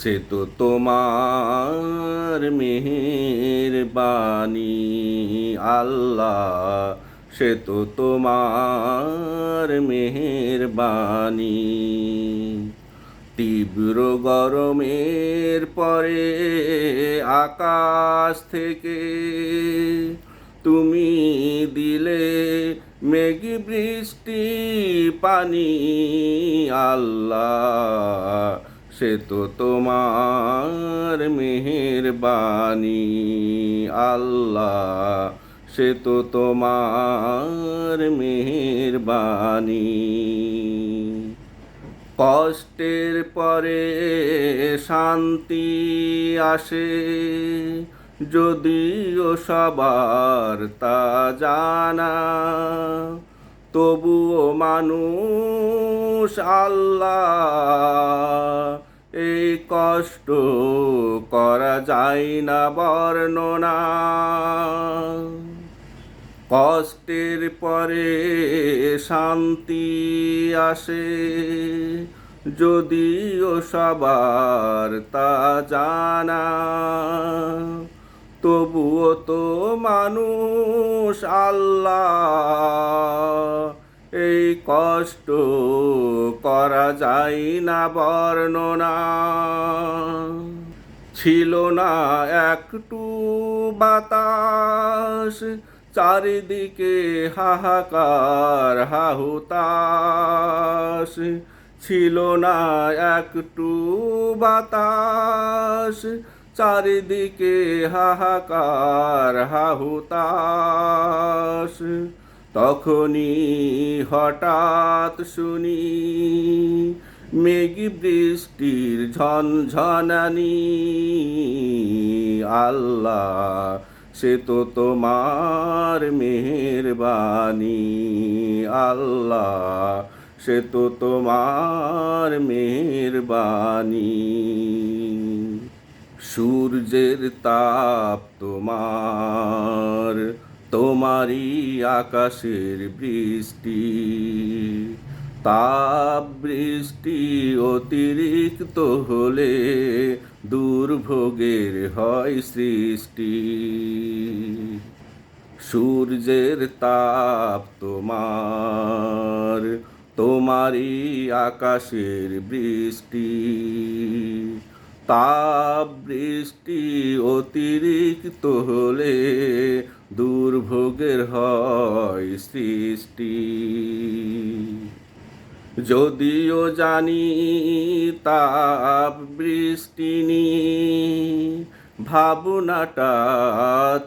সে তো তোমার মেহের বাণী আল্লাহ, সে তো তোমার মেহের বাণী তীব্র গরমের পরে আকাশ থেকে তুমি দিলে মেঘি বৃষ্টি পানি। আল্লাহ সে তো তোমার মেহেরবানি। আল্লাহ, সে তো তোমার মেহেরবানি। কষ্টের পরে শান্তি আসে, যদিও সবার তা জানা। তবুও মানুষ আল্লাহ এই কষ্ট করা যায় না বর্ণনা। কষ্টের পরে শান্তি আসে, যদিও সবার তা জানা। তবুও তো মানুষ আল্লাহ কষ্ট করা যায় না বর্ণনা। ছিল না একটু বাতাস, চারিদিকে হাহাকার হাহুতাস ছিল না একটু বাতাস, চারিদিকে হাহাকার হাহুতাস তখনই হঠাৎ শুনি মেঘি বৃষ্টির ঝনঝনানি। আল্লাহ, সে তো তোমার মেহেরবানি। আল্লাহ, সে তো তোমার মেহেরবানি। সূর্যের তাপ তোমার তোমারই আকাশের বৃষ্টি, তাপ বৃষ্টি অতিরিক্ত হলে দুর্ভোগের হয় সৃষ্টি। সূর্যের তাপ তোমার, তোমারই আকাশের বৃষ্টি, তাপ বৃষ্টি অতিরিক্ত হলে যদিও জানি তাপ বৃষ্টি ভাবনাটা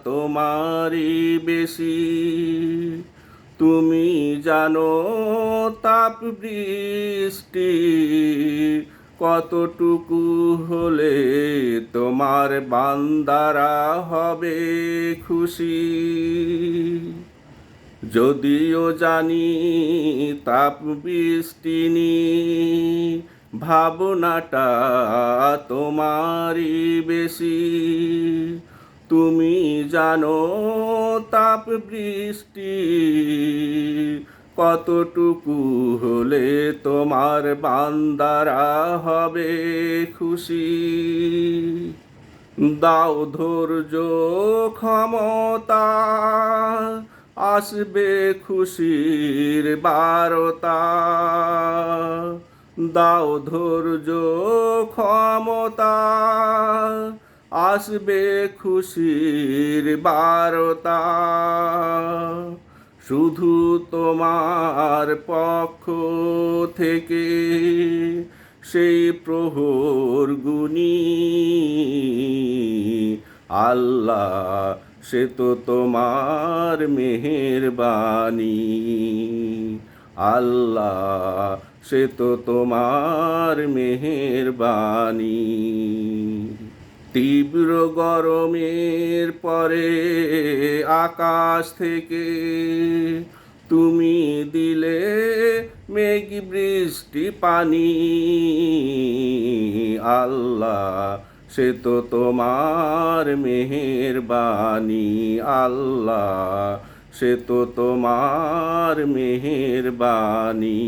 তোমারই বেশি। তুমি জানো তাপ বৃষ্টি কতটুকু হলে তোমার বান্দারা হবে খুশি। যদিও জানি তাপ বৃষ্টিনি ভাবনাটা তোমারই বেশি। তুমি জানো তাপ বৃষ্টি কতটুকু হলে তোমার বান্দারা হবে খুশি। দাও ধৈর্য ক্ষমতা আসবে খুশির বারতা। দাও ধৈর্য, ক্ষমতা, আসবে খুশির বারতা। শুধু তোমার পক্ষ থেকে সেই প্রহর গুণী আল্লাহ সে তো তোমার মেহেরবানি আল্লাহ, সে তো তোমার মেহেরবানি তীব্র গরমের পরে আকাশ থেকে তুমি দিলে মেঘ বৃষ্টি পানি। আল্লাহ সে তো তোমার মেহেরবানি আল্লাহ। সে তো তোমার মেহেরবানি।